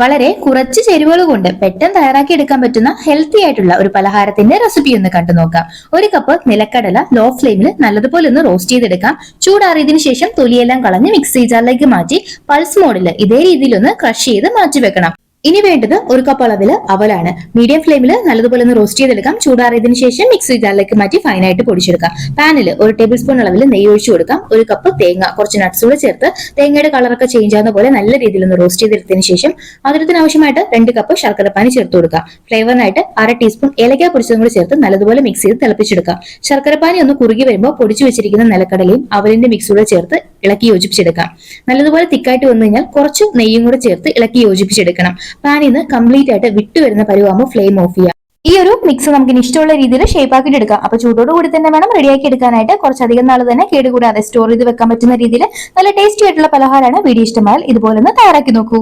വളരെ കുറച്ച് ചേരുവകൾ കൊണ്ട് പെട്ടെന്ന് തയ്യാറാക്കി എടുക്കാൻ പറ്റുന്ന ഹെൽത്തി ആയിട്ടുള്ള ഒരു പലഹാരത്തിന്റെ റെസിപ്പി ഒന്ന് കണ്ടു നോക്കാം. ഒരു കപ്പ് നിലക്കടല ലോ ഫ്ലെയിമിൽ നല്ലതുപോലെ ഒന്ന് റോസ്റ്റ് ചെയ്തെടുക്കാം. ചൂടാറിയതിനു ശേഷം തൊലിയെല്ലാം കളഞ്ഞ് മിക്സി ജാറിലേക്ക് മാറ്റി പൾസ് മോഡിൽ ഇതേ രീതിയിൽ ഒന്ന് ക്രഷ് ചെയ്ത് മാറ്റി വെക്കണം. ഇനി വേണ്ടത് ഒരു കപ്പ് അളവിൽ അവലാണ്. മീഡിയം ഫ്ലെയിമിൽ നല്ലതുപോലെ ഒന്ന് റോസ്റ്റ് ചെയ്തെടുക്കാം. ചൂടാറിയതിനു ശേഷം മിക്സി ജാറിലേക്ക് മാറ്റി ഫൈനായിട്ട് പൊടിച്ചെടുക്കാം. പാനിൽ ഒരു ടേബിൾ സ്പൂൺ അളവിൽ നെയ്യ് ഒഴിച്ചു കൊടുക്കാം. ഒരു കപ്പ് തേങ്ങ കുറച്ച് നട്ട്സ് കൂടെ ചേർത്ത് തേങ്ങയുടെ കളറൊക്കെ ചേഞ്ച് ആവുന്ന പോലെ നല്ല രീതിയിൽ ഒന്ന് റോസ്റ്റ് ചെയ്തെടുത്തതിന് ശേഷം മധുരത്തിന് ആവശ്യമായിട്ട് രണ്ട് കപ്പ് ശർക്കരപ്പാനി ചേർത്ത് കൊടുക്കാം. ഫ്ലേവറിനായിട്ട് അര ടീസ്പൂൺ ഏലക്ക പൊടിച്ചതും കൂടി ചേർത്ത് നല്ലതുപോലെ മിക്സ് ചെയ്ത് തിളപ്പിച്ചെടുക്കാം. ശർക്കരപ്പാനി ഒന്ന് കുറുകി വരുമ്പോൾ പൊടിച്ചു വെച്ചിരിക്കുന്ന നിലക്കടലയും അവലിന്റെ മിക്സ് കൂടെ ചേർത്ത് ഇളക്കി യോജിപ്പിച്ചെടുക്കാം. നല്ലതുപോലെ തിക്കായിട്ട് വന്നു കഴിഞ്ഞാൽ കുറച്ച് നെയ്യും കൂടെ ചേർത്ത് ഇളക്കി യോജിപ്പിച്ചെടുക്കണം. പാനിൽ നിന്ന് കംപ്ലീറ്റ് ആയിട്ട് വിട്ടു വരുന്ന പരുവാകുമ്പോൾ ഫ്ലെയിം ഓഫ് ചെയ്യാം. ഈ ഒരു മിക്സ് നമുക്ക് ഇഷ്ടമുള്ള രീതിയിൽ ഷേപ്പ് ആക്കിയിട്ട് എടുക്കാം. അപ്പൊ ചൂടോട് കൂടി തന്നെ വേണം റെഡിയാക്കി എടുക്കാനായിട്ട്. കുറച്ചധികം നാൾ തന്നെ കേടുകൂടാതെ സ്റ്റോർ ചെയ്ത് വെക്കാൻ പറ്റുന്ന രീതിയിൽ നല്ല ടേസ്റ്റി ആയിട്ടുള്ള പലഹാരമാണ്. വീഡിയോ ഇഷ്ടമായാൽ ഇതുപോലെ ഒന്ന് തയ്യാറാക്കി നോക്കൂ.